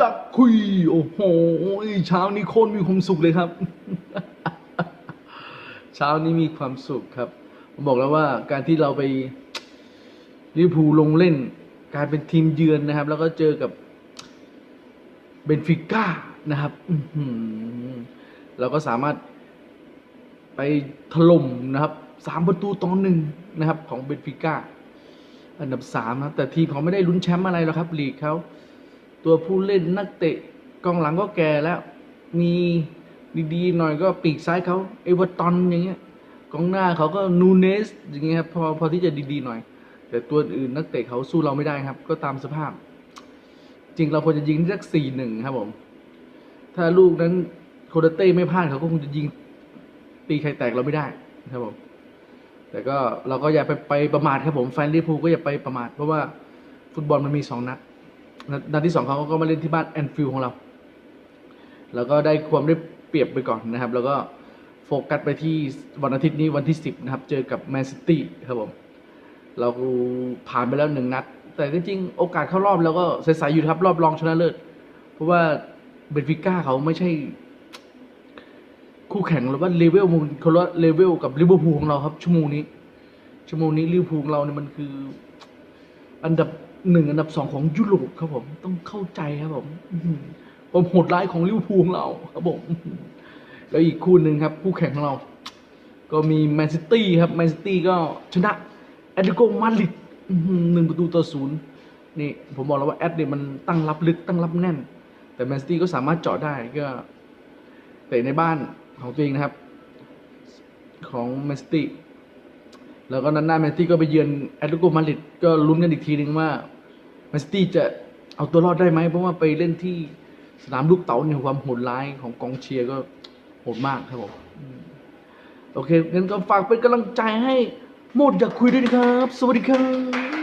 ดักคุย โอ้โหเช้านี้โคตรมีความสุขเลยครับ เช้านี้มีความสุขครับผมบอกแล้วว่าการที่เราไปลิเวอร์พูลลงเล่น การเป็นทีมเยือนนะครับ แล้วก็เจอกับเบนฟิก้านะครับเราก็สามารถไปถล่มนะครับสามประตูต่อหนึ่งนะครับ ของเบนฟิก้าอันดับสามนะครับ แต่ทีมเขาไม่ได้ลุ้นแชมป์อะไรหรอกครับลีกเขา ตัวผู้เล่นนักเตะกองหลังก็แก่แล้ว มีดีๆหน่อยก็ปีกซ้ายเขาเอเวอร์ตันอย่างเงี้ยกองหน้าเขาก็นูเนสอย่างเงี้ยครับพอพอที่จะดีๆหน่อย แต่ตัวอื่นนักเตะเขาสู้เราไม่ได้ครับ ก็ตามสภาพ จริงเราควรจะยิงสักสี่หนึ่งครับผม ถ้าลูกนั้นโคดเต้ไม่พลาดเขาก็คงจะยิงตีใครแตกเราไม่ได้ครับผมแต่ก็เราก็อย่าไปไปประมาทครับผมแฟนลิเวอร์พูลก็อย่าไปประมาทเพราะว่าฟุตบอลมันมีสองนัด นัดนัดที่สองเขาก็มาเล่นที่บ้านแอนฟิลด์ของเรา แล้วก็ได้ความได้เปรียบไปก่อนนะครับ แล้วก็โฟกัสไปที่วันอาทิตย์นี้วันที่สิบนะครับ เจอกับแมนซิตี้ครับผม เราผ่านไปแล้วหนึ่งนัด แต่จริงๆโอกาสเข้ารอบเราก็ใสๆอยู่ครับ รอบรองชนะเลิศ เพราะว่าเบนฟิก้าเขาไม่ใช่ คู่แข่งหรือว่าเลเวลมันคนละเลเวลกับลิเวอร์พูลของเราครับ ชั่วโมงนี้ ชั่วโมงนี้ลิเวอร์พูลของเราเนี่ยมันคือ อันดับหนึ่งอันดับสองของยุโรปครับผมต้องเข้าใจครับผมอื้อหือความโหดร้ายของลิเวอร์พูลของเราครับผมแล้วอีกคู่หนึ่งครับ คู่แข่งของเรา ก็มีแมนซิตี้ครับแมนซิตี้ก็ชนะแอตเลติโกมาดริดอื้อหือหนึ่งประตูต่อศูนย์นี่ผมบอกแล้วว่าแอตเนี่ยมันตั้งรับลึกตั้งรับแน่น แต่แมนซิตี้ก็สามารถเจาะได้ก็เตะในบ้านของตัวเองนะครับ ของแมนซิตี้ แล้วก็นัดหน้าแมนซิตี้ก็ไปเยือนแอตเลติโกมาดริดก็ลุ้นกันอีกทีนึงว่าแมนซิตี้จะเอาตัวรอดได้ไหมเพราะว่าไปเล่นที่สนามลูกเต๋าเนี่ยความโหดร้ายของกองเชียร์ก็โหดมากครับผมโอเคงั้นก็ฝากเป็นกำลังใจให้หมดอยากคุยด้วยนะครับ สวัสดีครับ